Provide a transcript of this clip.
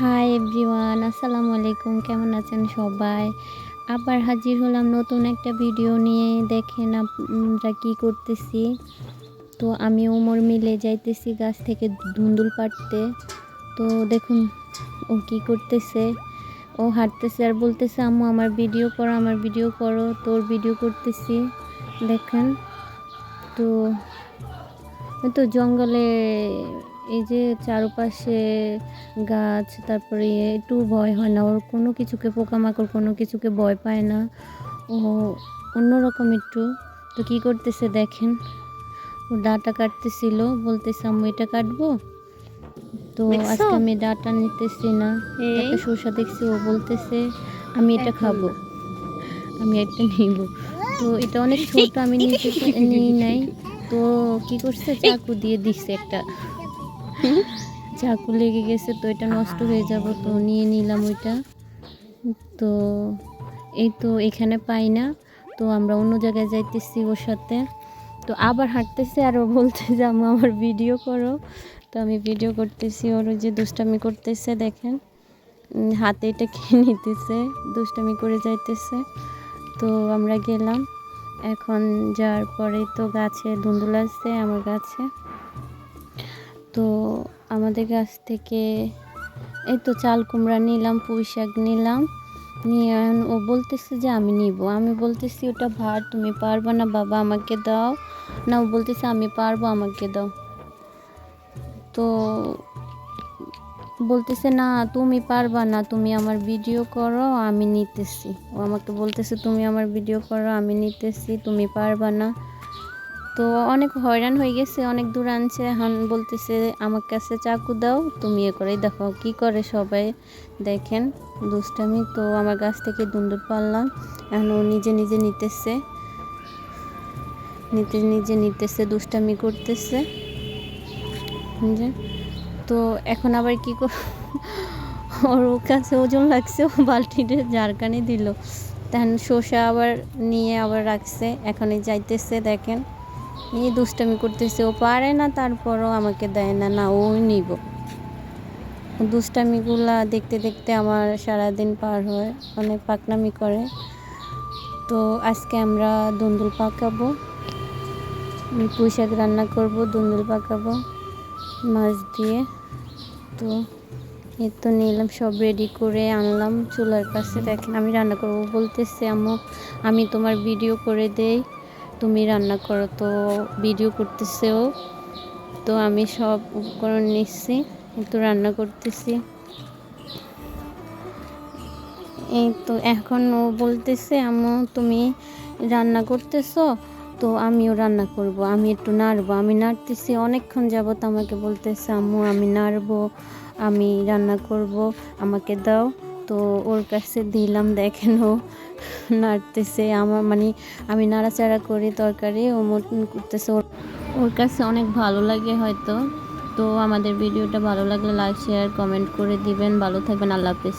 Hi everyone আসসালামু আলাইকুম, কেমন আছেন সবাই? আবার হাজির হলাম নতুন একটা ভিডিও নিয়ে। দেখেন আমরা কী করতেছি। তো আমি ওমর মিলে যাইতেছি গাছ থেকে ধুন্দুল পাড়তে তো দেখুন, ও কি করতেছে। ও হাঁটতেছে আর বলতেছে, আম্মু, আমার ভিডিও করো, আমার ভিডিও করো। তোর ভিডিও করতেছি। দেখেন, তো তো জঙ্গলে এই যে চারপাশে গাছ তারপরে একটু ভয় হয় না ওর কোনো কিছুকে পোকামাকড় কোনো কিছুকে ভয় পায় না। ও অন্যরকম একটু। তো কী করতেছে দেখেন। ও ডাটা কাটতেছিল বলতেছে আম্মু এটা কাটবো? তো আজকে আমি ডাটা নিতেছি না? একটা শসা দেখছি ও বলতেছে আমি এটা খাব। আমি একটা নিব। তো এটা অনেক ছোট আমি নিতে নিই নাই। তো কি করছে? চাকু দিয়ে দিচ্ছে একটা। চাকু লেগে গেছে তো এটা নষ্ট হয়ে যাব তো নিয়ে নিলাম ওইটা। তো এই তো এখানে পাই না, তো আমরা অন্য জায়গায় যাইতেছি ওর সাথে। তো আবার হাঁটতেছে আর ও বলতে যে আমি আমার ভিডিও করো। তো আমি ভিডিও করতেছি, ওর যে দুষ্টামি করতেছে, দেখেন। হাতে এটা খেয়ে নিতেছে, দুষ্টামি করে যাইতেছে। তো আমরা গেলাম। এখন যাওয়ার পরে তো গাছে ধুন্দুল আসছে আমার গাছে। তো আমাদের গাছ থেকে এই তো চাল কুমড়া নিলাম, পুঁই শাক নিলাম। নিয়ে ও বলতেছে যে আমি নিব। আমি বলতেছি, ওটা ভার, তুমি পারবে না, বাবা, আমাকে দাও। না, ও বলতেছে, আমি পারব, আমাকে দাও। তো বলতেছে, না, তুমি পারবা না, তুমি আমার ভিডিও করো, আমি নিতেছি। ও আমাকে বলতেছে, তুমি আমার ভিডিও করো, আমি নিতেছি, তুমি পারবা না। তো অনেক হয়রান হয়ে গেছে, অনেক দূর আনছে। এখন বলতেছে, আমার কাছে চাকু দাও, তুমি এ করে দেখো কি করে সবাই দেখেন দুষ্টামি। তো আমার গাছ থেকে দুন্দুর পারলাম এখন ও নিজে নিজে নিতেছে নিতে নিজে নিতেছে, দুষ্টামি করতেছে। যে, তো এখন আবার কি কর, ওর কাছে ওজন লাগছে, ও বালতিতে জারকানি দিল। তখন শসা আবার নিয়ে আবার রাখছে এখন এই যাইতেছে দেখেন। এই দুষ্টামি করতেছে। ও পারে না তারপরও আমাকে দেয় না না ওই নিব। ও দুষ্টামিগুলা দেখতে দেখতে আমার সারাদিন পার হয় অনেক পাকনামি করে। তো আজকে আমরা দুন্দুল পাকাবো উম, পুঁই শাক রান্না করব দুন্দুল পাকাবো মাছ দিয়ে। তো এই তো নিলাম সব রেডি করে আনলাম চুলার কাছে। দেখেন আমি রান্না করব বলতেছে আমি তোমার ভিডিও করে দেই। তুমি রান্না করো তো ভিডিও করতেছেও। তো আমি সব উপকরণ নিচ্ছি, একটু রান্না করতেছি। এই তো এখন ও বলতেছে, আম্মু, তুমি রান্না করতেছো? তো আমিও রান্না করব, আমি একটু নাড়বো। আমি নাড়তেছি, অনেকক্ষণ যাবত আমাকে বলতেছে, আম্মু, আমি নাড়বো, আমি রান্না করব, আমাকে দাও। তো ওর কাছে দিলাম, দেখেন ও নাড়তেছে, আমার মানে আমি নাড়াচাড়া করি তরকারি, ও মটন করতেছে ওর ওর কাছে অনেক ভালো লাগে হয়তো। তো আমাদের ভিডিওটা ভালো লাগলে লাইক শেয়ার কমেন্ট করে দিবেন। ভালো থাকবেন, আল্লাহ হাফিজ।